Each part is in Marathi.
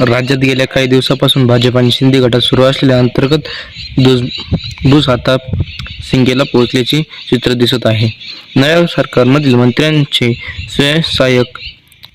राज्यात गेल्या काही दिवसापासून भाजप आणि शिंदे गटात सुरू असलेल्या अंतर्गत दुस दुस आता सिंगेला पोहोचल्याचे चित्र दिसत आहे. नव्या सरकारमधील मंत्र्यांचे स्वयंसहाय्यक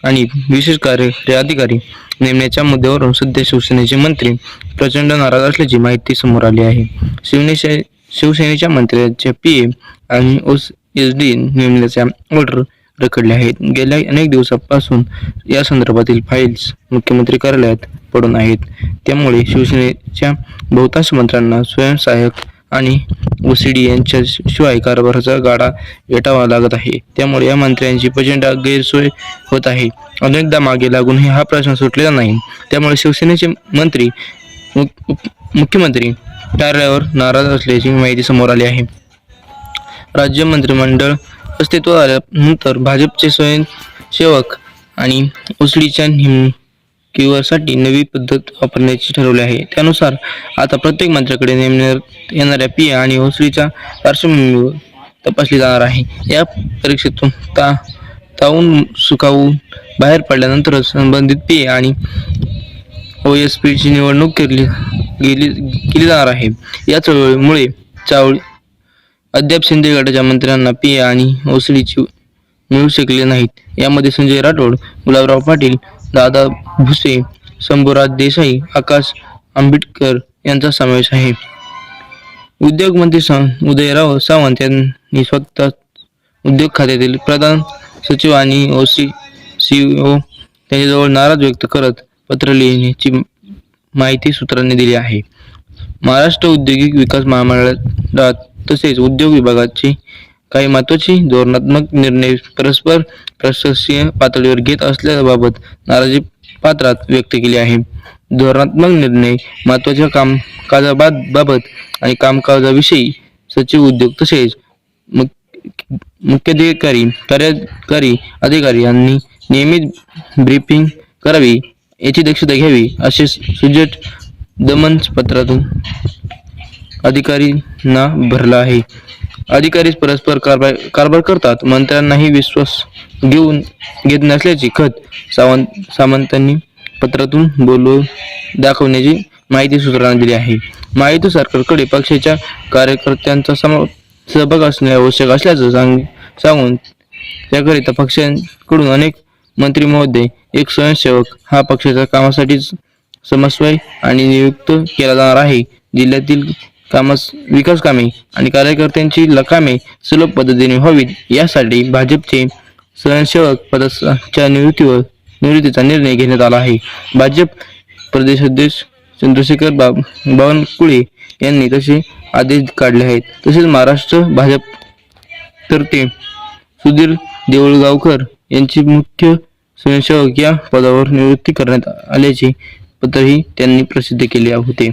आणि विशेष कार्य अधिकारी नेमण्याच्या मुद्द्यावरून सध्या शिवसेनेचे मंत्री प्रचंड नाराज असल्याची माहिती समोर आली आहे. शिवनेचे शिवसेनेच्या मंत्र्यांच्या पी ए आणि ओस एस डी नेमण्याच्या ऑर्डर रखडले आहेत. गेल्या अनेक दिवसापासून या संदर्भातील फाईल्स मुख्यमंत्री कार्यालयात पडून आहेत. त्यामुळे शिवसेनेच्या बहुतांश मंत्र्यांना स्वयंसहाय्यक आणि ओसीडी यांच्या शिवाय कारभाराचा गाडा वेटावा लागत आहे. त्यामुळे या मंत्र्यांची प्रचंड गैरसोय होत आहे. अनेकदा मागे लागूनही हा प्रश्न सुटलेला नाही. त्यामुळे शिवसेनेचे मंत्री मुख- मुख्यमंत्री कार्यालयावर नाराज असल्याची माहिती समोर आली आहे. राज्य मंत्रिमंडळ अस्तित्वात आल्यानंतर भाजपचे स्वयंसेवक आणि उसळीच्या नेमणुकीसाठी नवी पद्धत वापरण्याचे ठरवले आहे. त्यानुसार आता प्रत्येक मंत्र्याकडे नेमण्यात येणाऱ्या पिया आणि उसळीच्या पार्श्वभूमीवर तपासली जाणार आहे. या परीक्षेतून ता तावून सुकावून बाहेर पडल्यानंतरच संबंधित पी आणि ओ एस पीची निवडणूक केली गेली केली जाणार आहे. या चळवळीमुळे चावळी अद्याप शिंदे गटाच्या मंत्र्यांना पी आणि ओसडीची मिळू शकले नाहीत. यामध्ये संजय राठोड गुलाबराव पाटील दादा भुसे शंभूराज देसाई आकाश आंबेडकर यांचा समावेश आहे. उद्योग मंत्री उदयराव सावंत यांनी स्वतः उद्योग खात्यातील प्रधान सचिव आणि ओ सी सी ओ त्यांच्याजवळ नाराज व्यक्त करत पत्र लिहिण्याची माहिती सूत्रांनी दिली आहे. महाराष्ट्र औद्योगिक विकास महामंडळात तसेच उद्योग विभागाची काही महत्वाची धोरणात्मक निर्णय परस्पर प्रशासकीय पातळीवर घेत असल्याबाबत नाराजी पात्रात व्यक्त केली आहे. धोरणात्मक निर्णय महत्त्वाच्या कामकाजाबाबत आणि कामकाजाविषयी सचिव उद्योग तसेच मुख्याधिकारी कार्यकारी अधिकारी यांनी नियमित ब्रीफिंग करावी याची दक्षता घ्यावी असे सुजट दमन पत्रातून अधिकारींना भरला आहे. अधिकारी परस्पर कारभार कारभार करतात. मंत्र्यांनाही विश्वास घेऊन घेत नसल्याची खत सावंत सामंतांनी पत्रातून बोलून दाखवण्याची माहिती सूत्रांना दिली आहे. माहिती सरकारकडे पक्षाच्या कार्यकर्त्यांचा सम सहभाग असणे आवश्यक असल्याचं सांग सांगून त्याकरिता पक्षांकडून अनेक मंत्री महोदय एक स्वयंसेवक हा पक्षाच्या कामासाठीच समन्वय आणि नियुक्त केला जाणार आहे. जिल्ह्यातील कामास विकास कामे आणि कार्यकर्त्यांची लकामे सुलभ पद्धतीने व्हावीत. यासाठी भाजपचे स्वयंसेवक पदाच्या निवृत्तीवर निवृत्तीचा निर्णय घेण्यात आला आहे. भाजप प्रदेशाध्यक्ष चंद्रशेखर बाब बावनकुळे यांनी तसे आदेश काढले आहेत. तसेच महाराष्ट्र भाजप तर्फे सुधीर देऊळगावकर यांची मुख्य स्वयंसेवक या पदावर निवृत्ती करण्यात आल्याचे पत्रही त्यांनी प्रसिद्ध केले होते.